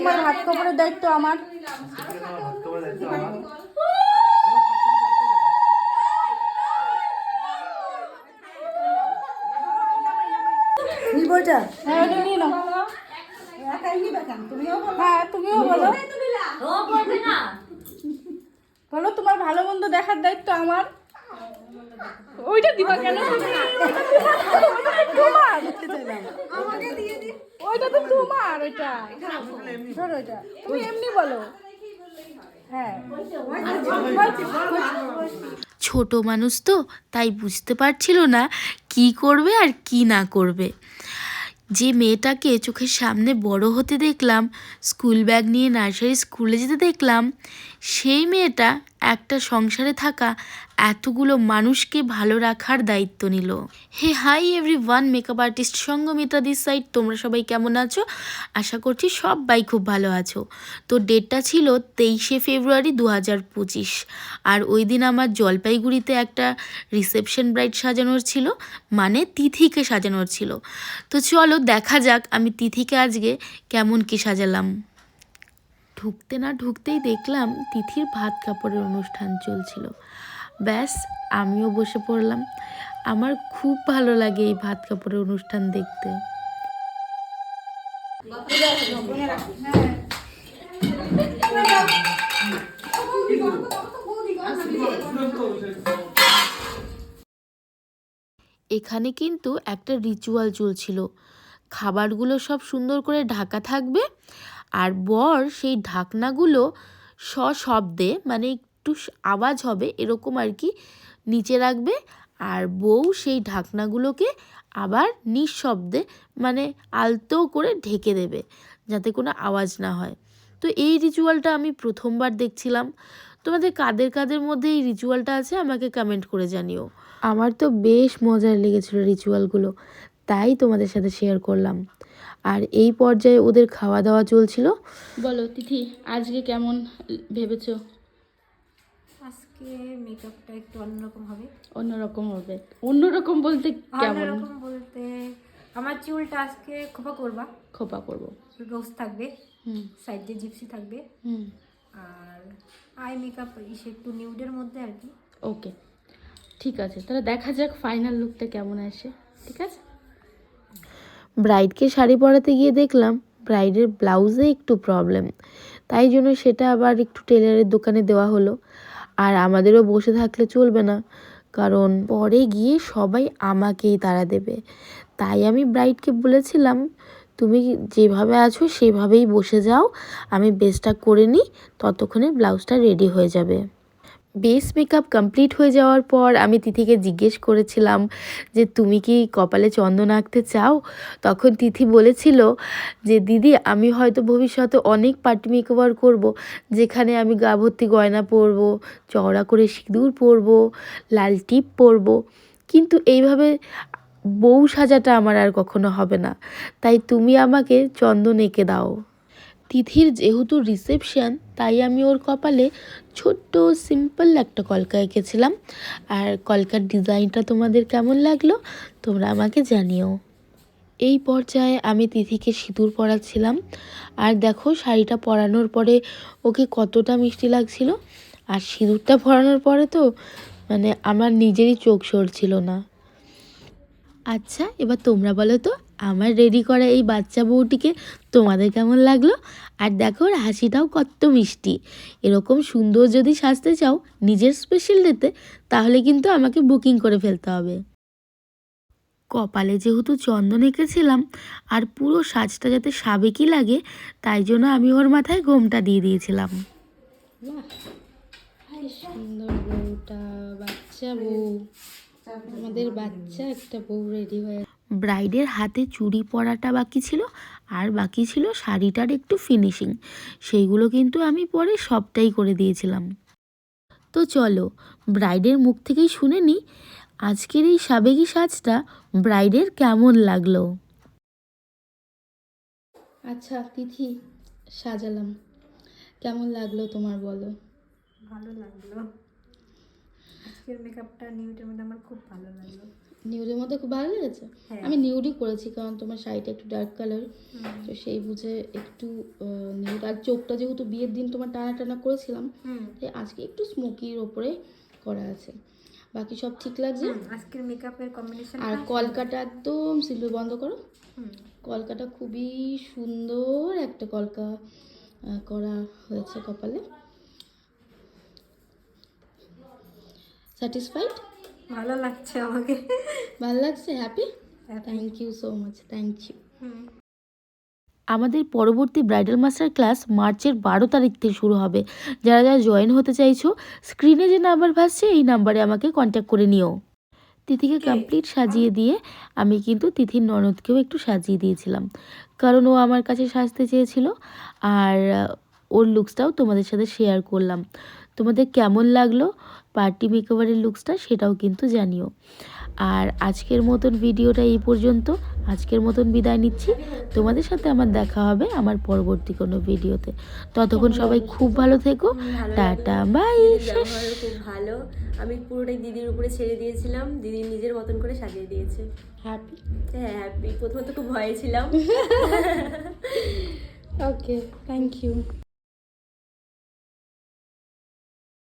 তোমার হাত কাপড়ের দায়িত্ব আমার। হ্যাঁ ওটা নিয়ে নাও। হ্যাঁ তুমিও বলো। বলো তোমার ভালো মন্দ দেখার দায়িত্ব আমার। ওইটা দিবা কেন? তোমার ওইটা তো তোমার ওইটা। ধরো ওইটা। তুমি এমনি বলো। হ্যাঁ। ছোট মানুষ তো তাই বুঝতে পারছিল না কি করবে আর কি না করবে। যে মেয়েটাকে চোখের সামনে বড় হতে দেখলাম স্কুল ব্যাগ নিয়ে নার্সারি স্কুলে যেতে দেখলাম সেই মেয়েটা একটা সংসারে থাকা এতগুলো মানুষকে ভালো রাখার দায়িত্ব নিল। Hey hi everyone makeup artist সঙ্গমিতা this side, তোমরা সবাই কেমন আছো? আশা করছি সবাই খুব ভালো আছো। তো ডেটটা ছিল তেইশে ফেব্রুয়ারি দু হাজার পঁচিশ। আর ওই দিন আমার জলপাইগুড়িতে একটা রিসেপশন ব্রাইড সাজানোর ছিল মানে তিথিকে সাজানোর ছিল। তো চলো দেখা যাক আমি তিথিকে আজকে কেমন কি সাজালাম। ঢুকতে না ঢুকতেই দেখলাম তিথির ভাত কাপড়ের অনুষ্ঠান চলছিল। ব্যাস, আমিও বসে পড়লাম। আমার খুব ভালো লাগে এই ভাত কাপড়ের অনুষ্ঠান দেখতে। এখানে কিন্তু একটা রিচুয়াল চলছিল। খাবারগুলো সব সুন্দর করে ঢাকা থাকবে আর বর সেই ঢাকনাগুলো সশব্দে মানে একটু আওয়াজ হবে এরকম আর কি, নিচে রাখবে আর বউ সেই ঢাকনাগুলোকে আবার নিঃশব্দে মানে আলতো করে ঢেকে দেবে যাতে কোনো আওয়াজ না হয়। তো এই রিচুয়ালটা আমি প্রথমবার দেখছিলাম। তোমাদের কাদের কাদের মধ্যে এই রিচুয়ালটা আছে আমাকে কমেন্ট করে জানিও। আমার তো বেশ মজার লেগেছিল রিচুয়ালগুলো তাই তোমাদের সাথে শেয়ার করলাম। আর এই পর্যায়ে ওদের খাওয়া দাওয়া চলছিল। বলো তিথি আজকে কেমন ভেবেছো? আজকে মেকআপটা একটু অন্যরকম হবে। অন্যরকম হবে। অন্যরকম বলতে কেমন? অন্যরকম বলতে আমার চুলটা আজকে খোপা করবা। খোপা করব। রোজ থাকবে। হুম। সাইড জিপসি থাকবে। হুম। আর আই মেকআপ ইসে একটু নিউডের মধ্যে আর কি। ওকে ঠিক আছে তাহলে দেখা যাক ফাইনাল লুকটা কেমন আসে। ঠিক আছে? ব্রাইডকে শাড়ি পরাতে গিয়ে দেখলাম ব্রাইডের ব্লাউজে একটু প্রবলেম তাই জন্য সেটা আবার একটু টেলারের দোকানে দেওয়া হলো। আর আমাদেরও বসে থাকলে চলবে না, কারণ পরে গিয়ে সবাই আমাকেই তারা দেবে। তাই আমি ব্রাইডকে বলেছিলাম, তুমি যেভাবে আছো সেভাবেই বসে যাও, আমি বেসটা করে নিই, ততক্ষণে ব্লাউজটা রেডি হয়ে যাবে। বেস মেকআপ কমপ্লিট হয়ে যাওয়ার পর আমি তিথিকে জিজ্ঞেস করেছিলাম যে, তুমি কি কপালে চন্দন আঁকতে চাও? তখন তিথি বলেছিল যে, দিদি, আমি হয়তো ভবিষ্যতে অনেক পার্টি মেকওভার করব, যেখানে আমি গা ভর্তি গয়না পরবো, চওড়া করে সিঁদুর পরবো, লাল টিপ পরবো। কিন্তু এইভাবে বউ সাজাটা আমার আর কখনো হবে না। তাই তুমি আমাকে চন্দন এঁকে দাও। তিথির যেহেতু রিসেপশান তাই আমি ওর কপালে ছোট্ট সিম্পল একটা কলকা এঁকেছিলাম। আর কলকার ডিজাইনটা তোমাদের কেমন লাগল, তোমরা আমাকে জানিও। এই পর্যায়ে আমি তিথিকে সিঁদুর পরাচ্ছিলাম। আর দেখো, শাড়িটা পরানোর পরে ওকে কতটা মিষ্টি লাগছিল। আর সিঁদুরটা পরানোর পরে তো মানে আমার নিজেরই চোখ সরছিল না। আচ্ছা এবার তোমরা বলো তো, আমার রেডি করা এই বাচ্চা বউটিকে তোমাদের কেমন লাগল? আর দেখো, ওর হাসিটাও কত মিষ্টি। এরকম সুন্দর যদি সাজতে চাও নিজের স্পেশাল ডেতে তাহলে কিন্তু আমাকে বুকিং করে ফেলতে হবে। কপালে যেহেতু চন্দন এঁকেছিলাম, আর পুরো সাজটা যাতে সাবেকি লাগে, তাই জন্য আমি ওর মাথায় ঘোমটা দিয়ে দিয়েছিলাম। সুন্দর বউটা, বাচ্চা বউ। আমাদের বাচ্চা একটা বউ রেডি হয়ে ব্রাইডের হাতে চুড়ি পরাটা বাকি ছিল আর বাকি ছিল শাড়িটার একটু ফিনিশিং সেইগুলো কিন্তু আমি পরে সবটাই করে দিয়েছিলাম। তো চলো ব্রাইডের মুখ থেকেই শুনে নিই আজকের এই সাবেকি সাজটা ব্রাইডের কেমন লাগল? আচ্ছা তিথি সাজালাম। কেমন লাগল তোমার বলো? ভালো লাগল। আজকের মেকআপটা নিউডের মধ্যে আমার খুব ভালো লাগল। নিউডের মধ্যে খুব ভালো লেগেছে? হ্যাঁ। আমি নিউডই করেছি কারণ তোমার শাড়িটা একটু ডার্ক কালার তো সেই বুঝে একটু নিউড আর চোখটা যেহেতু বিয়ের দিন তোমার টানা টানা করেছিলাম তাই আজকে একটু স্মোকির ওপরে করা আছে। বাকি সব ঠিক লাগছে? আজকের মেকআপের কম্বিনেশন আর কলকাটা একদম সিলভার বন্ধ করো। কলকাটা খুবই সুন্দর একটা কলকা করা হয়েছে কপালে। স্যাটিসফাইড ভালো লাগছে আমাকে। ভালো লাগছে? Happy thank you so much thank you আমাদের পরবর্তী ব্রাইডাল মাস্টার ক্লাস মার্চের বারো তারিখ থেকে শুরু হবে। যারা যারা জয়েন হতে চাইছো স্ক্রিনে যে নাম্বার ভাসছে এই নাম্বারে আমাকে কন্ট্যাক্ট করে নিও। তিথিকে কমপ্লিট সাজিয়ে দিয়ে আমি কিন্তু তিথির ননদকেও একটু সাজিয়ে দিয়েছিলাম। কারণ ও আমার কাছে সাজতে চেয়েছিল আর ওর লুকসটাও তোমাদের সাথে শেয়ার করলাম। তোমাদের কেমন লাগল পার্টি মেকওভারের লুকসটা সেটাও কিন্তু জানিও। আর আজকের মতন ভিডিওটা এই পর্যন্ত। আজকের মতন বিদায় নিচ্ছি। তোমাদের সাথে আমার দেখা হবে আমার পরবর্তী কোনো ভিডিওতে ততক্ষণ সবাই খুব ভালো থেকো। টাটা বাই খুব ভালো। আমি পুরোটাই দিদির উপরে ছেড়ে দিয়েছিলাম। দিদি নিজের মতন করে সাজিয়ে দিয়েছে। হ্যাপি হ্যাঁ হ্যাপি প্রথমে তো খুব ভয়ে ছিলাম। Okay thank you